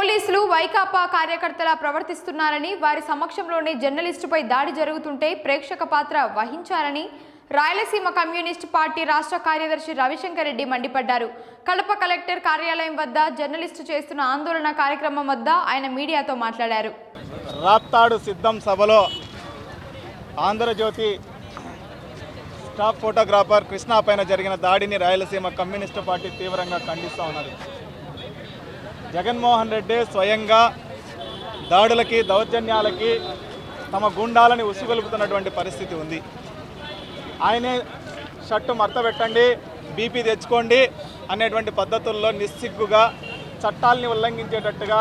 పోలీసులు వైకాపా కార్యకర్తలా ప్రవర్తిస్తున్నారని వారి సమక్షంలోనే జర్నలిస్టుపై దాడి జరుగుతుంటే ప్రేక్షక పాత్ర వహించారని రాయలసీమ కమ్యూనిస్ట్ పార్టీ రాష్ట్ర కార్యదర్శి రవిశంకర్ రెడ్డి మండిపడ్డారు. కడప కలెక్టర్ కార్యాలయం వద్ద జర్నలిస్టు చేస్తున్న ఆందోళన కార్యక్రమం వద్ద ఆయన మీడియాతో మాట్లాడారు. రాప్తాడు సిద్ధం సభలో ఆంధ్రజ్యోతి స్టాఫ్ ఫోటోగ్రాఫర్ కృష్ణ పైన జరిగిన దాడిని రాయలసీమ కమ్యూనిస్టు పార్టీ తీవ్రంగా ఖండిస్తూ ఉన్నది. జగన్మోహన్ రెడ్డి స్వయంగా దాడులకి దౌర్జన్యాలకి తమ గుండాలని ఉసిగొలుపుతున్నటువంటి పరిస్థితి ఉంది. ఆయనే షర్టు మడత పెట్టండి బీపీ తెచ్చుకోండి అనేటువంటి పద్ధతుల్లో నిస్సిగ్గుగా చట్టాల్ని ఉల్లంఘించేటట్టుగా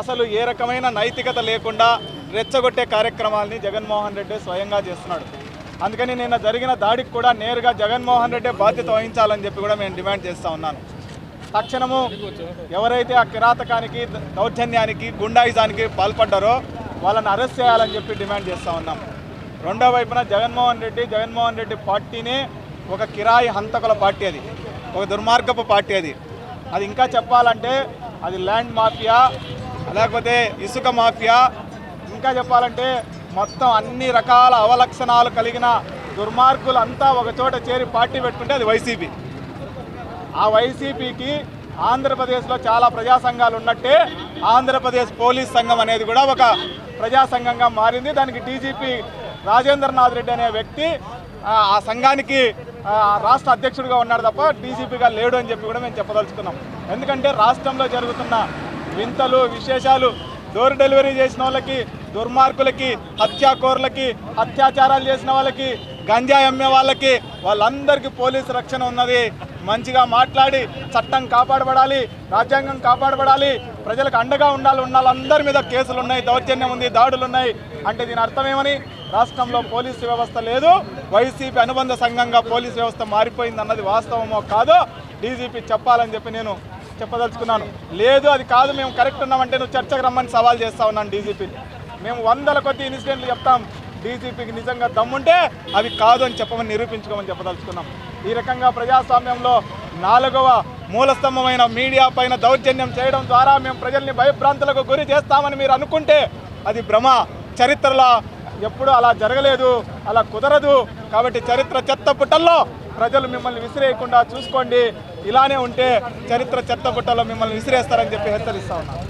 అసలు ఏ రకమైన నైతికత లేకుండా రెచ్చగొట్టే కార్యక్రమాల్ని జగన్మోహన్ రెడ్డి స్వయంగా చేస్తున్నాడు. అందుకని నిన్న జరిగిన దాడికి కూడా నేరుగా జగన్మోహన్ రెడ్డి బాధ్యత వహించాలని చెప్పి కూడా మేము డిమాండ్ చేస్తూ ఉన్నాను. తక్షణము ఎవరైతే ఆ కిరాతకానికి దౌర్జన్యానికి గుండాయిజానికి పాల్పడ్డారో వాళ్ళని అరెస్ట్ చేయాలని చెప్పి డిమాండ్ చేస్తూ ఉన్నాం. రెండో వైపున జగన్మోహన్ రెడ్డి జగన్మోహన్ రెడ్డి పార్టీని ఒక కిరాయి హంతకుల పార్టీ అది. ఒక దుర్మార్గపు పార్టీ అది. అది ఇంకా చెప్పాలంటే అది ల్యాండ్ మాఫియా లేకపోతే ఇసుక మాఫియా ఇంకా చెప్పాలంటే మొత్తం అన్ని రకాల అవలక్షణాలు కలిగిన దుర్మార్గులంతా ఒక చోట చేరి పార్టీ పెట్టుకుంటే అది వైసీపీ. ఆ వైసీపీకి ఆంధ్రప్రదేశ్లో చాలా ప్రజా సంఘాలు ఉన్నట్టే ఆంధ్రప్రదేశ్ పోలీస్ సంఘం అనేది కూడా ఒక ప్రజా సంఘంగా మారింది. దానికి డీజీపీ రాజేంద్రనాథ్ రెడ్డి అనే వ్యక్తి ఆ, సంఘానికి ఆ, రాష్ట్ర అధ్యక్షుడిగా ఉన్నాడు తప్ప డీజీపీగా లేడు అని చెప్పి కూడా మేము చెప్పదలుచుకున్నాం. ఎందుకంటే రాష్ట్రంలో జరుగుతున్న వింతలు విశేషాలు డోర్ డెలివరీ చేసిన వాళ్ళకి దుర్మార్గులకి హత్యాకోరులకి అత్యాచారాలు చేసిన వాళ్ళకి గంజాయి అమ్మే వాళ్ళకి వాళ్ళందరికీ పోలీసు రక్షణ ఉన్నది. మంచిగా మాట్లాడి చట్టం కాపాడబడాలి రాజ్యాంగం కాపాడబడాలి ప్రజలకు అండగా ఉండాలి ఉన్న వాళ్ళందరి మీద కేసులు ఉన్నాయి దౌర్జన్యం ఉంది దాడులు ఉన్నాయి అంటే దీని అర్థమేమని? రాష్ట్రంలో పోలీసు వ్యవస్థ లేదు వైసీపీ అనుబంధ సంఘంగా పోలీసు వ్యవస్థ మారిపోయింది అన్నది వాస్తవమో కాదో డీజీపీ చెప్పాలని చెప్పి నేను చెప్పదలుచుకున్నాను. లేదు అది కాదు మేము కరెక్ట్ ఉన్నామంటే నువ్వు చర్చకు రమ్మని సవాల్ చేస్తా ఉన్నాను డీజీపీ మేము వందల కొద్ది ఇన్సిడెంట్లు చెప్తాం. డీజీపీకి నిజంగా దమ్ముంటే అవి కాదు అని చెప్పమని నిరూపించుకోమని చెప్పదలుచుకున్నాం. ఈ రకంగా ప్రజాస్వామ్యంలో నాలుగవ మూలస్తంభమైన మీడియా పైన దౌర్జన్యం చేయడం ద్వారా మేము ప్రజల్ని భయభ్రాంతులకు గురి చేస్తామని మీరు అనుకుంటే అది భ్రమ. చరిత్రలో ఎప్పుడూ అలా జరగలేదు అలా కుదరదు. కాబట్టి చరిత్ర చెత్త పుట్టల్లో ప్రజలు మిమ్మల్ని విసిరేయకుండా చూసుకోండి. ఇలానే ఉంటే చరిత్ర చెత్త పుట్టల్లో మిమ్మల్ని విసిరేస్తారని చెప్పి హెచ్చరిస్తా ఉన్నాను